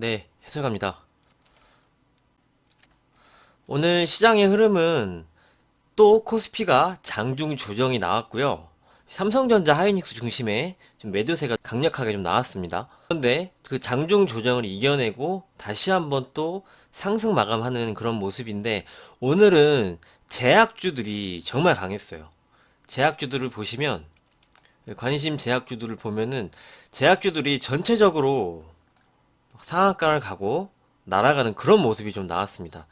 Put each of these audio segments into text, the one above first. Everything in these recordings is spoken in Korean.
네, 해석합니다. 오늘 시장의 흐름은 또 코스피가 장중 조정이 나왔고요. 삼성전자 하이닉스 중심의 좀 매도세가 강력하게 좀 나왔습니다. 그런데 그 장중 조정을 이겨내고 다시 한번 또 상승 마감하는 그런 모습인데 오늘은 제약주들이 정말 강했어요. 제약주들을 보시면 관심 제약주들을 보면은 제약주들이 전체적으로 상한가를 가고 날아가는 그런 모습이 좀 나왔습니다.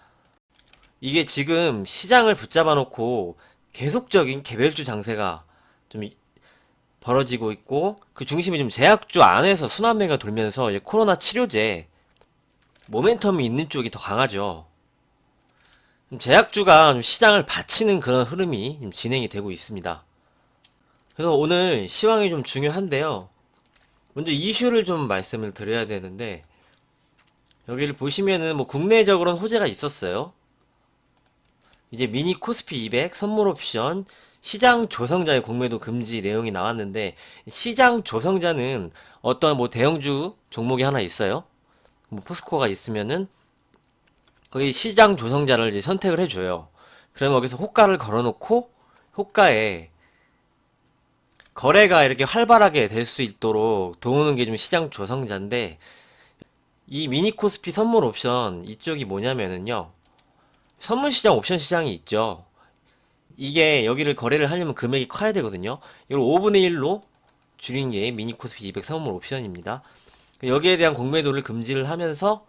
이게 지금 시장을 붙잡아 놓고 계속적인 개별주 장세가 좀 이- 벌어지고 있고 그 중심이 좀 제약주 안에서 순환매가 돌면서 코로나 치료제 모멘텀이 있는 쪽이 더 강하죠. 좀 제약주가 좀 시장을 받치는 그런 흐름이 좀 진행이 되고 있습니다. 그래서 오늘 시황이 좀 중요한데요. 먼저 이슈를 좀 말씀을 드려야 되는데 여기를 보시면은 뭐 국내적으로는 호재가 있었어요. 이제 미니 코스피 200 선물 옵션 시장 조성자의 공매도 금지 내용이 나왔는데 시장 조성자는 어떤 뭐 대형주 종목이 하나 있어요. 뭐 포스코가 있으면은 거기 시장 조성자를 이제 선택을 해줘요. 그러면 거기서 호가를 걸어놓고 호가에 거래가 이렇게 활발하게 될 수 있도록 도우는 게 좀 시장 조성자인데 이 미니 코스피 선물 옵션 이쪽이 뭐냐면은요. 선물 시장 옵션 시장이 있죠. 이게 여기를 거래를 하려면 금액이 커야 되거든요. 이걸 5분의 1로 줄인 게 미니 코스피 200 선물 옵션입니다. 여기에 대한 공매도를 금지를 하면서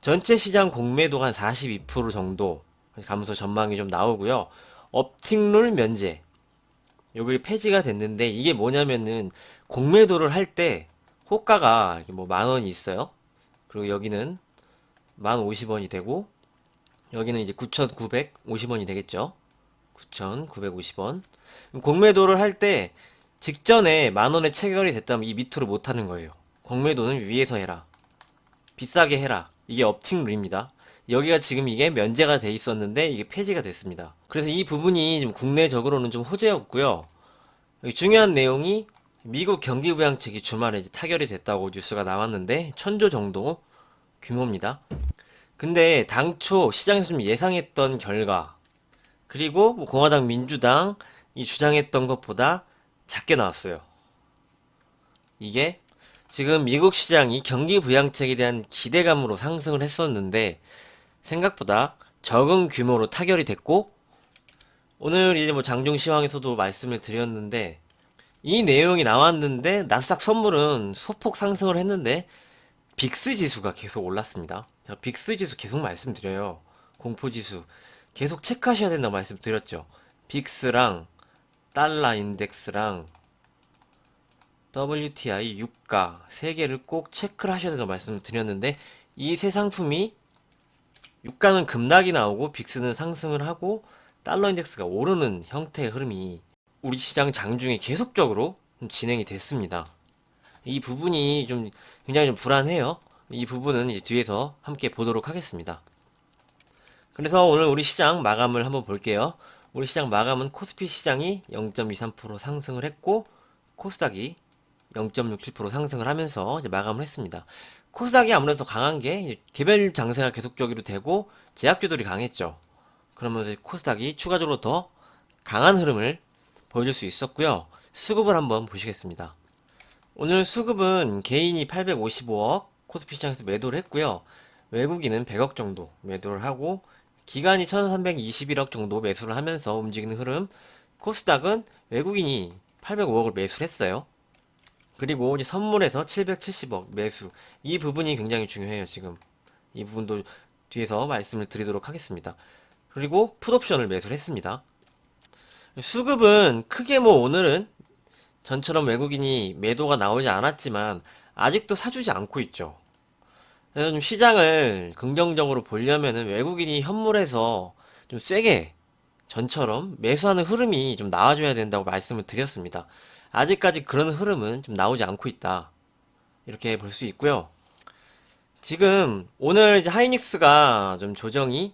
전체 시장 공매도가 한 42% 정도 감소 전망이 좀 나오고요. 업팅룰 면제. 여기 폐지가 됐는데 이게 뭐냐면은 공매도를 할 때 호가가 뭐 만 원이 있어요. 그리고 여기는 만 50원이 되고 여기는 이제 9,950원이 되겠죠. 9,950원. 공매도를 할 때 직전에 만 원에 체결이 됐다면 이 밑으로 못 하는 거예요. 공매도는 위에서 해라. 비싸게 해라. 이게 업팅 룰입니다. 여기가 지금 이게 면제가 돼 있었는데 이게 폐지가 됐습니다. 그래서 이 부분이 좀 국내적으로는 좀 호재였고요. 중요한 내용이 미국 경기 부양책이 주말에 이제 타결이 됐다고 뉴스가 나왔는데 천조 정도 규모입니다. 근데 당초 시장에서 좀 예상했던 결과 그리고 뭐 공화당 민주당 이 주장했던 것보다 작게 나왔어요. 이게 지금 미국 시장이 경기 부양책에 대한 기대감으로 상승을 했었는데 생각보다 적은 규모로 타결이 됐고 오늘 이제 뭐 장중 시황에서도 말씀을 드렸는데 이 내용이 나왔는데 나스닥 선물은 소폭 상승을 했는데 빅스 지수가 계속 올랐습니다. 자, 빅스 지수 계속 말씀드려요. 공포 지수 계속 체크하셔야 된다고 말씀드렸죠. 빅스랑 달러 인덱스랑 WTI 유가 세 개를 꼭 체크를 하셔야 된다고 말씀을 드렸는데 이 세 상품이 유가는 급락이 나오고 빅스는 상승을 하고 달러 인덱스가 오르는 형태의 흐름이 우리 시장 장중에 계속적으로 좀 진행이 됐습니다. 이 부분이 좀 굉장히 좀 불안해요. 이 부분은 이제 뒤에서 함께 보도록 하겠습니다. 그래서 오늘 우리 시장 마감을 한번 볼게요. 우리 시장 마감은 코스피 시장이 0.23% 상승을 했고 코스닥이 0.67% 상승을 하면서 이제 마감을 했습니다. 코스닥이 아무래도 더 강한 게 개별 장세가 계속적으로 되고 제약주들이 강했죠. 그러면서 코스닥이 추가적으로 더 강한 흐름을 보여줄 수 있었고요. 수급을 한번 보시겠습니다. 오늘 수급은 개인이 855억 코스피 시장에서 매도를 했고요. 외국인은 100억 정도 매도를 하고 기관이 1321억 정도 매수를 하면서 움직이는 흐름 코스닥은 외국인이 805억을 매수를 했어요. 그리고 이제 선물에서 770억 매수 이 부분이 굉장히 중요해요 지금 이 부분도 뒤에서 말씀을 드리도록 하겠습니다. 그리고 풋옵션을 매수를 했습니다. 수급은 크게 뭐 오늘은 전처럼 외국인이 매도가 나오지 않았지만 아직도 사주지 않고 있죠. 그래서 좀 시장을 긍정적으로 보려면은 외국인이 현물에서 좀 세게 전처럼 매수하는 흐름이 좀 나와줘야 된다고 말씀을 드렸습니다. 아직까지 그런 흐름은 좀 나오지 않고 있다. 이렇게 볼 수 있고요. 지금 오늘 이제 하이닉스가 좀 조정이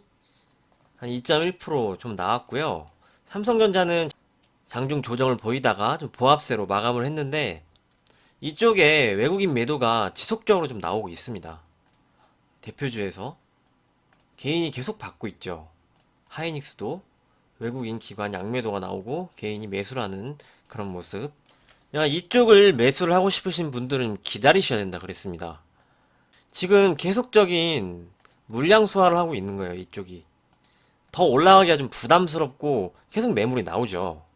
한 2.1%좀 나왔고요. 삼성전자는 장중 조정을 보이다가 좀 보합세로 마감을 했는데 이쪽에 외국인 매도가 지속적으로 좀 나오고 있습니다. 대표주에서 개인이 계속 받고 있죠. 하이닉스도 외국인 기관 양매도가 나오고 개인이 매수라는 그런 모습. 야, 이쪽을 매수를 하고 싶으신 분들은 기다리셔야 된다 그랬습니다. 지금 계속적인 물량 소화를 하고 있는 거예요, 이쪽이. 더 올라가기가 좀 부담스럽고 계속 매물이 나오죠.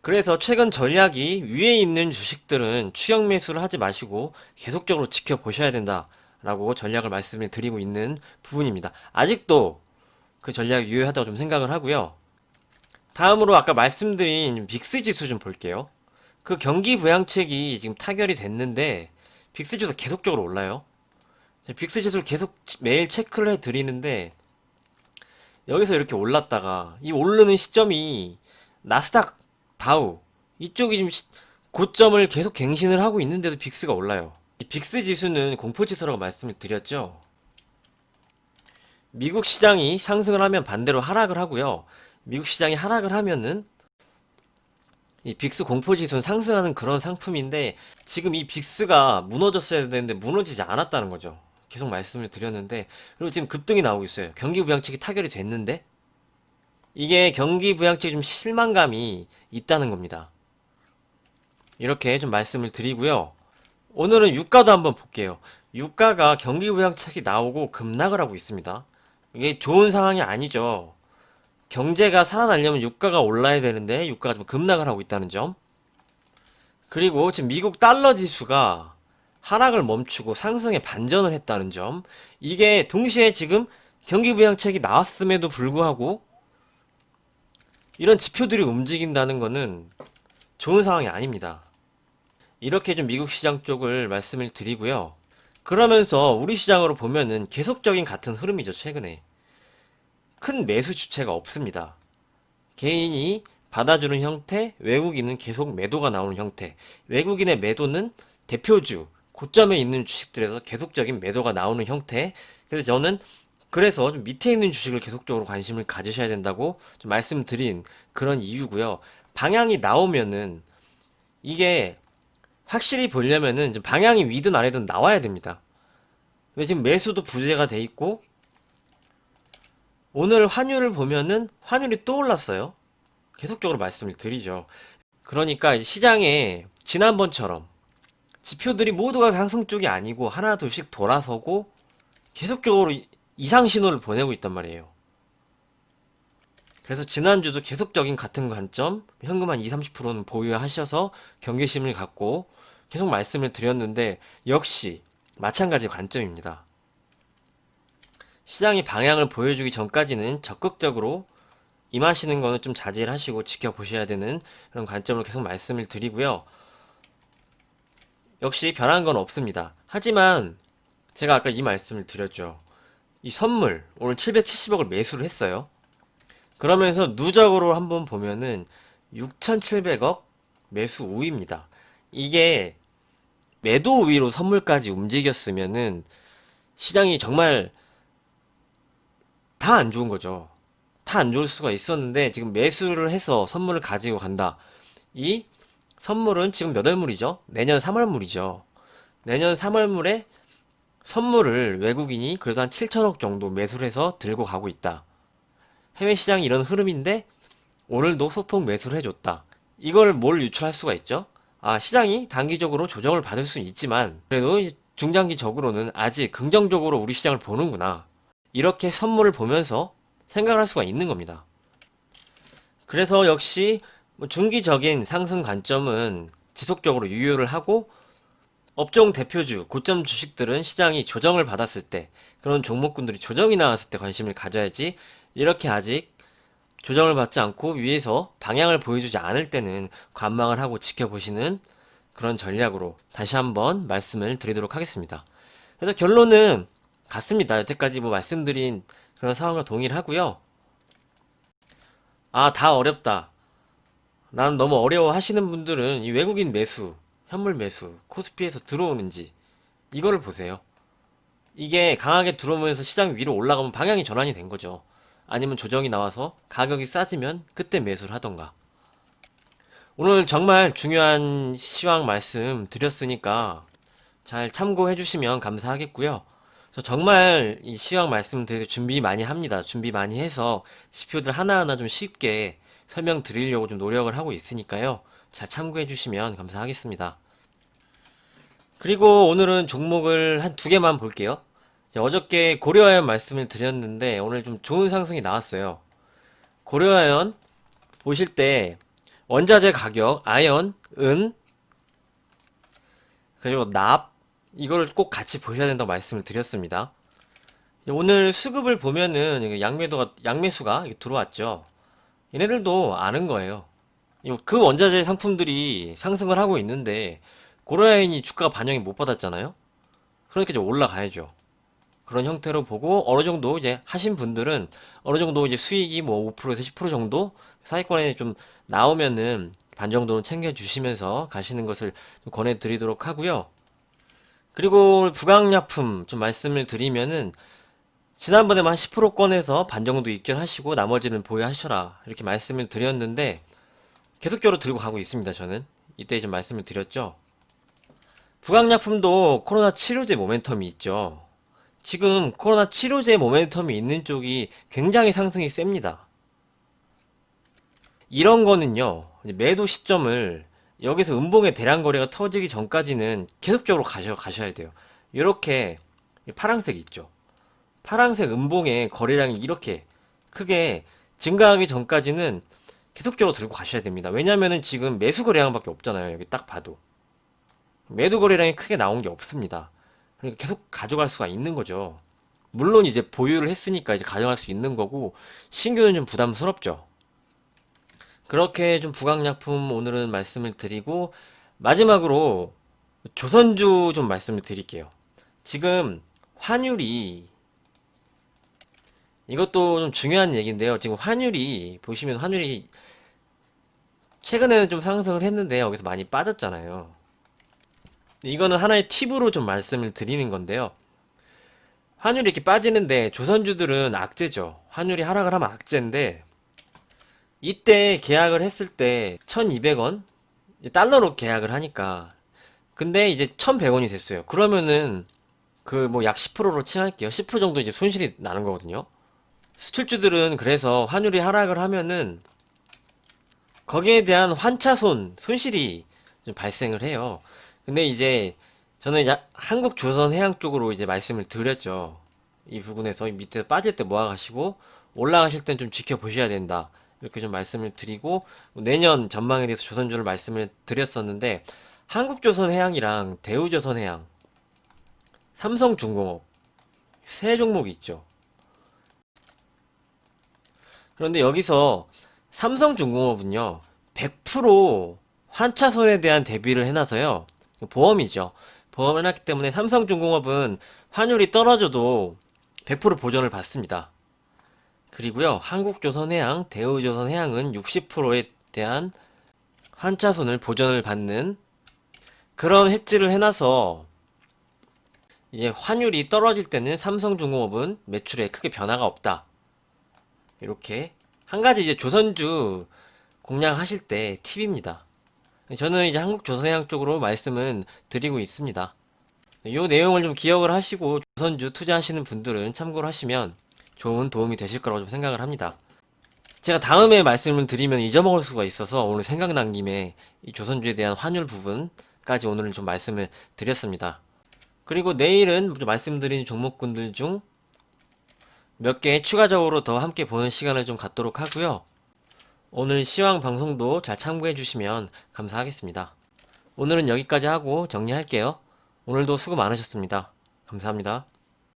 그래서 최근 전략이 위에 있는 주식들은 추격 매수를 하지 마시고 계속적으로 지켜보셔야 된다라고 전략을 말씀을 드리고 있는 부분입니다. 아직도 그 전략이 유효하다고 좀 생각을 하고요. 다음으로 아까 말씀드린 빅스 지수 좀 볼게요. 그 경기 부양책이 지금 타결이 됐는데 빅스 지수 계속적으로 올라요. 자, 빅스 지수를 계속 매일 체크를 해 드리는데 여기서 이렇게 올랐다가 이 오르는 시점이 나스닥 다우 이쪽이 지금 시- 고점을 계속 갱신을 하고 있는데도 빅스가 올라요. 이 빅스 지수는 공포 지수라고 말씀을 드렸죠. 미국 시장이 상승을 하면 반대로 하락을 하고요. 미국 시장이 하락을 하면은 이 빅스 공포 지수는 상승하는 그런 상품인데 지금 이 빅스가 무너졌어야 되는데 무너지지 않았다는 거죠. 계속 말씀을 드렸는데 그리고 지금 급등이 나오고 있어요. 경기 부양책이 타결이 됐는데 이게 경기 부양책에 좀 실망감이 있다는 겁니다. 이렇게 좀 말씀을 드리고요. 오늘은 유가도 한번 볼게요. 유가가 경기 부양책이 나오고 급락을 하고 있습니다. 이게 좋은 상황이 아니죠. 경제가 살아나려면 유가가 올라야 되는데 유가가 좀 급락을 하고 있다는 점. 그리고 지금 미국 달러 지수가 하락을 멈추고 상승에 반전을 했다는 점. 이게 동시에 지금 경기 부양책이 나왔음에도 불구하고 이런 지표들이 움직인다는 거는 좋은 상황이 아닙니다. 이렇게 좀 미국 시장 쪽을 말씀을 드리고요. 그러면서 우리 시장으로 보면은 계속적인 같은 흐름이죠, 최근에. 큰 매수 주체가 없습니다. 개인이 받아주는 형태, 외국인은 계속 매도가 나오는 형태. 외국인의 매도는 대표주, 고점에 있는 주식들에서 계속적인 매도가 나오는 형태. 그래서 저는 그래서 좀 밑에 있는 주식을 계속적으로 관심을 가지셔야 된다고 좀 말씀드린 그런 이유고요. 방향이 나오면은 이게 확실히 보려면은 좀 방향이 위든 아래든 나와야 됩니다. 왜 지금 매수도 부재가 돼 있고 오늘 환율을 보면은 환율이 또 올랐어요. 계속적으로 말씀을 드리죠. 그러니까 시장에 지난번처럼 지표들이 모두가 상승 쪽이 아니고 하나 둘씩 돌아서고 계속적으로 이- 이상 신호를 보내고 있단 말이에요. 그래서 지난주도 계속적인 같은 관점, 현금 한 2, 30%는 보유하셔서 경계심을 갖고 계속 말씀을 드렸는데 역시 마찬가지 관점입니다. 시장이 방향을 보여주기 전까지는 적극적으로 임하시는 거는 좀 자제를 하시고 지켜보셔야 되는 그런 관점으로 계속 말씀을 드리고요. 역시 변한 건 없습니다. 하지만 제가 아까 이 말씀을 드렸죠. 이 선물 오늘 770억을 매수를 했어요. 그러면서 누적으로 한번 보면은 6,700억 매수 우위입니다. 이게 매도 우위로 선물까지 움직였으면은 시장이 정말 다 안 좋은 거죠. 다 안 좋을 수가 있었는데 지금 매수를 해서 선물을 가지고 간다. 이 선물은 지금 몇 월물이죠? 내년 3월물이죠. 내년 3월물에 선물을 외국인이 그래도 한 7천억 정도 매수를 해서 들고 가고 있다. 해외 시장이 이런 흐름인데 오늘도 소폭 매수를 해줬다. 이걸 뭘 유출할 수가 있죠? 아, 시장이 단기적으로 조정을 받을 수는 있지만 그래도 이 중장기적으로는 아직 긍정적으로 우리 시장을 보는구나. 이렇게 선물을 보면서 생각을 할 수가 있는 겁니다. 그래서 역시 뭐 중기적인 상승 관점은 지속적으로 유효를 하고 업종 대표주, 고점 주식들은 시장이 조정을 받았을 때, 그런 종목군들이 조정이 나왔을 때 관심을 가져야지, 이렇게 아직 조정을 받지 않고 위에서 방향을 보여주지 않을 때는 관망을 하고 지켜보시는 그런 전략으로 다시 한번 말씀을 드리도록 하겠습니다. 그래서 결론은 같습니다. 여태까지 뭐 말씀드린 그런 상황과 동일하고요. 아, 다 어렵다. 난 너무 어려워 하시는 분들은 이 외국인 매수, 현물 매수, 코스피에서 들어오는지 이거를 보세요. 이게 강하게 들어오면서 시장 위로 올라가면 방향이 전환이 된 거죠. 아니면 조정이 나와서 가격이 싸지면 그때 매수를 하던가. 오늘 정말 중요한 시황 말씀 드렸으니까 잘 참고해 주시면 감사하겠고요. 저 정말 이 시황 말씀 드릴 때 준비 많이 합니다. 준비 많이 해서 CPU들 하나하나 좀 쉽게 설명 드리려고 좀 노력을 하고 있으니까요. 잘 참고해 주시면 감사하겠습니다. 그리고 오늘은 종목을 한 두 개만 볼게요. 어저께 고려아연 말씀을 드렸는데 오늘 좀 좋은 상승이 나왔어요. 고려아연 보실 때 원자재 가격, 아연, 은, 그리고 납 이거를 꼭 같이 보셔야 된다고 말씀을 드렸습니다. 오늘 수급을 보면은 양매도가 양매수가 들어왔죠. 얘네들도 아는 거예요. 그 원자재 상품들이 상승을 하고 있는데 고려아연이 주가 반영이 못 받았잖아요. 그러니까 이제 올라가야죠. 그런 형태로 보고 어느 정도 이제 하신 분들은 어느 정도 이제 수익이 뭐 5%에서 10% 정도 사이권에 좀 나오면은 반 정도는 챙겨 주시면서 가시는 것을 좀 권해 드리도록 하고요. 그리고 부강약품 좀 말씀을 드리면은 지난번에만 한10% 꺼내서 반 정도 입결하시고 나머지는 보유하셔라 이렇게 말씀을 드렸는데 계속적으로 들고 가고 있습니다 저는. 이때 좀 말씀을 드렸죠. 부강약품도 코로나 치료제 모멘텀이 있죠. 지금 코로나 치료제 모멘텀이 있는 쪽이 굉장히 상승이 셉니다. 이런 거는요 매도 시점을 여기서 음봉의 대량 거래가 터지기 전까지는 계속적으로 가셔, 가셔야 돼요. 이렇게 파랑색 있죠. 파란색 음봉의 거래량이 이렇게 크게 증가하기 전까지는 계속적으로 들고 가셔야 됩니다. 왜냐면은 지금 매수 거래량밖에 없잖아요. 여기 딱 봐도. 매도 거래량이 크게 나온 게 없습니다. 그러니까 계속 가져갈 수가 있는 거죠. 물론 이제 보유를 했으니까 이제 가져갈 수 있는 거고 신규는 좀 부담스럽죠. 그렇게 좀 부강약품 오늘은 말씀을 드리고 마지막으로 조선주 좀 말씀을 드릴게요. 지금 환율이 이것도 좀 중요한 얘기인데요. 지금 환율이 보시면 환율이 최근에는 좀 상승을 했는데 여기서 많이 빠졌잖아요. 이거는 하나의 팁으로 좀 말씀을 드리는 건데요. 환율이 이렇게 빠지는데 조선주들은 악재죠. 환율이 하락을 하면 악재인데 이때 계약을 했을 때 1200원 달러로 계약을 하니까 근데 이제 1100원이 됐어요. 그러면은 그 뭐 약 10%로 칭할게요. 10% 정도 이제 손실이 나는 거거든요. 수출주들은 그래서 환율이 하락을 하면은 거기에 대한 환차손, 손실이 좀 발생을 해요. 근데 이제 저는 이제 한국 조선 해양 쪽으로 이제 말씀을 드렸죠. 이 부분에서 밑에 빠질 때 모아가시고 올라가실 땐 좀 지켜보셔야 된다. 이렇게 좀 말씀을 드리고 내년 전망에 대해서 조선주를 말씀을 드렸었는데 한국조선 해양이랑 대우조선 해양, 삼성중공업 세 종목이 있죠. 그런데 여기서 삼성중공업은요, 100% 환차손에 대한 대비를 해놔서요, 보험이죠. 보험을 해놨기 때문에 삼성중공업은 환율이 떨어져도 100% 보전을 받습니다. 그리고요, 한국조선해양, 대우조선해양은 60%에 대한 환차손을 보전을 받는 그런 해지를 해놔서 이제 환율이 떨어질 때는 삼성중공업은 매출에 크게 변화가 없다. 이렇게 한 가지 이제 조선주 공략하실 때 팁입니다. 저는 이제 한국 조선해양 쪽으로 말씀은 드리고 있습니다. 이 내용을 좀 기억을 하시고 조선주 투자하시는 분들은 참고를 하시면 좋은 도움이 되실 거라고 좀 생각을 합니다. 제가 다음에 말씀을 드리면 잊어먹을 수가 있어서 오늘 생각난 김에 이 조선주에 대한 환율 부분까지 오늘은 좀 말씀을 드렸습니다. 그리고 내일은 말씀드린 종목군들 중 몇 개 추가적으로 더 함께 보는 시간을 좀 갖도록 하고요. 오늘 시황 방송도 잘 참고해 주시면 감사하겠습니다. 오늘은 여기까지 하고 정리할게요. 오늘도 수고 많으셨습니다. 감사합니다.